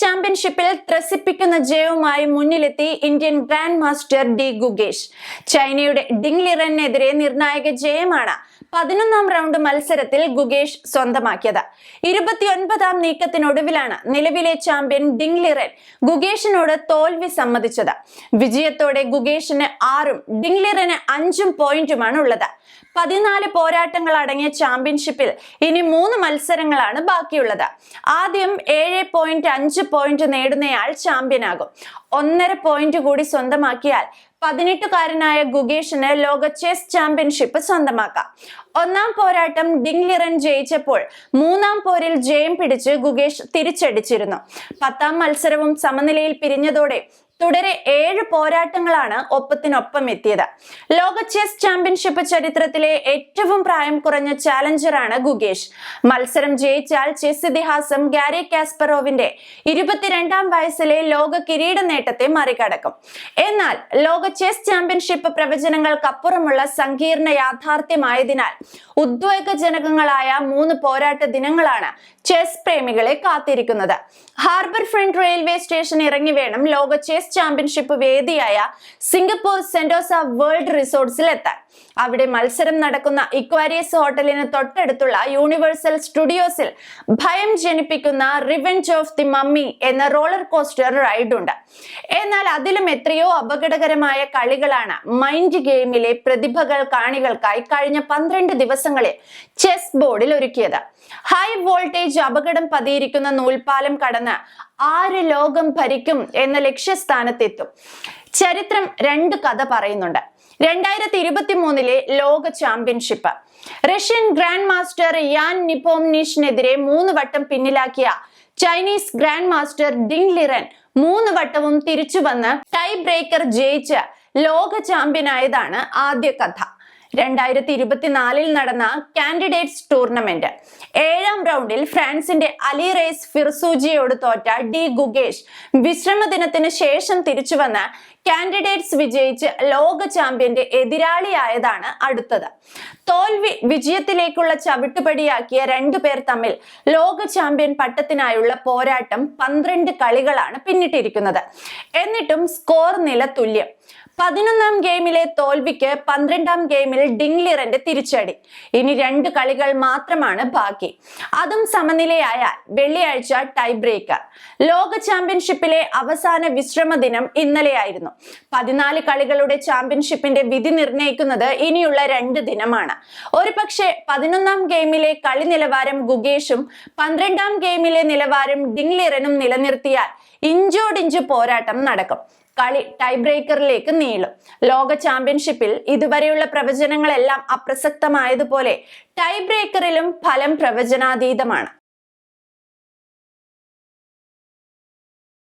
ちゃん ചാമ്പ്യൻഷിപ്പിൽ ത്രസിപ്പിക്കുന്ന ജയവുമായി മുന്നിലെത്തി Indian grand master D Gukesh. ചൈനയുടെ ഡിങ് ലിറനെതിരെ നിർണായക ജയമാണ് പതിനൊന്നാം റൗണ്ട് മത്സരത്തിൽ ഗുഗേഷ് സ്വന്തമാക്കിയത്. ഇരുപത്തിയൊൻപതാം നീക്കത്തിനൊടുവിലാണ് നിലവിലെ ചാമ്പ്യൻ ഡിങ് ലിറൻ ഗുഗേഷിനോട് തോൽവി സമ്മതിച്ചത്. വിജയത്തോടെ ഗുഗേഷിന് ആറും ഡിങ് ലിറന് അഞ്ചും പോയിന്റുമാണ് ഉള്ളത്. പതിനാല് പോരാട്ടങ്ങൾ അടങ്ങിയ ചാമ്പ്യൻഷിപ്പിൽ ഇനി മൂന്ന് മത്സരങ്ങളാണ് ബാക്കിയുള്ളത്. ആദ്യം ഏഴ് പോയിന്റ് അഞ്ച് പോയിന്റ് നേടുന്നയാൾ ചാമ്പ്യനാകും. ഒന്നര പോയിന്റ് കൂടി സ്വന്തമാക്കിയാൽ പതിനെട്ടുകാരനായ ഗുഗേഷിന് ലോക ചെസ് ചാമ്പ്യൻഷിപ്പ് സ്വന്തമാക്കാം. ഒന്നാം പോരാട്ടം ഡിംഗ്ലിറൻ ജയിച്ചപ്പോൾ മൂന്നാം പോരിൽ ജയം പിടിച്ച് ഗുഗേഷ് തിരിച്ചടിച്ചിരുന്നു. പത്താം മത്സരവും സമനിലയിൽ പിരിഞ്ഞതോടെ തുടരെ ഏഴ് പോരാട്ടങ്ങളാണ് ഒപ്പത്തിനൊപ്പം എത്തിയത്. ലോക ചെസ് ചാമ്പ്യൻഷിപ്പ് ചരിത്രത്തിലെ ഏറ്റവും പ്രായം കുറഞ്ഞ ചാലഞ്ചറാണ് ഗുഗേഷ് മത്സരം ജയിച്ചാൽ ചെസ് ഇതിഹാസം ഗാരി കാസ്പറോവിന്റെ ഇരുപത്തിരണ്ടാം വയസ്സിലെ ലോക കിരീട നേട്ടത്തെ മറികടക്കും. എന്നാൽ ലോക ചെസ് ചാമ്പ്യൻഷിപ്പ് പ്രവചനങ്ങൾക്കപ്പുറമുള്ള സങ്കീർണ യാഥാർത്ഥ്യമായതിനാൽ ഉദ്വേഗജനകങ്ങളായ മൂന്ന് പോരാട്ട ദിനങ്ങളാണ് ചെസ് പ്രേമികളെ കാത്തിരിക്കുന്നത്. ഹാർബർ ഫ്രണ്ട് റെയിൽവേ സ്റ്റേഷൻ ഇറങ്ങി വേണം ലോക ചെസ് ചാമ്പ്യൻഷിപ്പ് വേദിയായ സിംഗപ്പൂർ സെന്റോസ വേൾഡ് റിസോർട്ട്സിൽ എത്താൻ അവിടെ മത്സരം നടക്കുന്ന ഇക്വാരിയസ് ഹോട്ടലിന് തൊട്ടടുത്തുള്ള യൂണിവേഴ്സൽ സ്റ്റുഡിയോസിൽ ഭയം ജനിപ്പിക്കുന്ന റിവെഞ്ച് ഓഫ് ദി മമ്മി എന്ന റോളർ കോസ്റ്റർ റൈഡ് ഉണ്ട്. എന്നാൽ അതിലും എത്രയോ അപകടകരമായ കളികളാണ് മൈൻഡ് ഗെയിമിലെ പ്രതിഭകൾ കാണികൾക്കായി കഴിഞ്ഞ പന്ത്രണ്ട് ദിവസങ്ങളിൽ ചെസ് ബോർഡിൽ ഒരുക്കിയത്. ഹൈ വോൾട്ടേജ് അപകടം പതിയിരിക്കുന്ന നൂൽപാലം കടന്ന് ആര് ലോകം ഭരിക്കും എന്ന ലക്ഷ്യസ്ഥാനത്തെത്തും. ചരിത്രം രണ്ട് കഥ പറയുന്നുണ്ട്. രണ്ടായിരത്തി ഇരുപത്തി മൂന്നിലെ ലോക ചാമ്പ്യൻഷിപ്പ് റഷ്യൻ ഗ്രാൻഡ് മാസ്റ്റർ യാൻ നിപ്പോംനിഷിനെതിരെ മൂന്ന് വട്ടം പിന്നിലാക്കിയ Chinese grand master Ding Liren മൂന്ന് വട്ടവും തിരിച്ചു വന്ന് ടൈ ബ്രേക്കർ ജയിച്ച് ലോക ചാമ്പ്യനായതാണ് ആദ്യ കഥ. രണ്ടായിരത്തി ഇരുപത്തിനാലിൽ നടന്ന കാൻഡിഡേറ്റ്സ് ടൂർണമെന്റ് ഏഴാം റൗണ്ടിൽ ഫ്രാൻസിന്റെ അലി റേസ് ഫിർസൂജിയോട് തോറ്റ ഡി ഗുഗേഷ് വിശ്രമ ദിനത്തിന് ശേഷം തിരിച്ചു വന്ന് കാൻഡിഡേറ്റ്സ് വിജയിച്ച് ലോക ചാമ്പ്യന്റെ എതിരാളിയായതാണ് അടുത്തത്. തോൽവി വിജയത്തിലേക്കുള്ള ചവിട്ടുപടിയാക്കിയ രണ്ടു പേർ തമ്മിൽ ലോക ചാമ്പ്യൻ പട്ടത്തിനായുള്ള പോരാട്ടം പന്ത്രണ്ട് കളികളാണ് പിന്നിട്ടിരിക്കുന്നത്. എന്നിട്ടും സ്കോർ നില തുല്യം. പതിനൊന്നാം ഗെയിമിലെ തോൽവിക്ക് പന്ത്രണ്ടാം ഗെയിമിൽ ഡിംഗ്ലിറന്റെ തിരിച്ചടി. ഇനി രണ്ട് കളികൾ മാത്രമാണ് ബാക്കി. അതും സമനിലയായാൽ വെള്ളിയാഴ്ച ടൈ ബ്രേക്കർ ലോക ചാമ്പ്യൻഷിപ്പിലെ അവസാന വിശ്രമ ദിനം ഇന്നലെയായിരുന്നു. പതിനാല് കളികളുടെ ചാമ്പ്യൻഷിപ്പിന്റെ വിധി നിർണയിക്കുന്നത് ഇനിയുള്ള രണ്ട് ദിനമാണ്. ഒരു പക്ഷേ പതിനൊന്നാം ഗെയിമിലെ കളി നിലവാരം ഗുഗേഷും പന്ത്രണ്ടാം ഗെയിമിലെ നിലവാരം ഡിംഗ്ലിറനും നിലനിർത്തിയാൽ ഇഞ്ചോടിഞ്ച് പോരാട്ടം നടക്കും. കളി ടൈ ബ്രേക്കറിലേക്ക് നീളും. ലോക ചാമ്പ്യൻഷിപ്പിൽ ഇതുവരെയുള്ള പ്രവചനങ്ങളെല്ലാം അപ്രസക്തമായതുപോലെ ടൈ ബ്രേക്കറിലും ഫലം പ്രവചനാതീതമാണ്.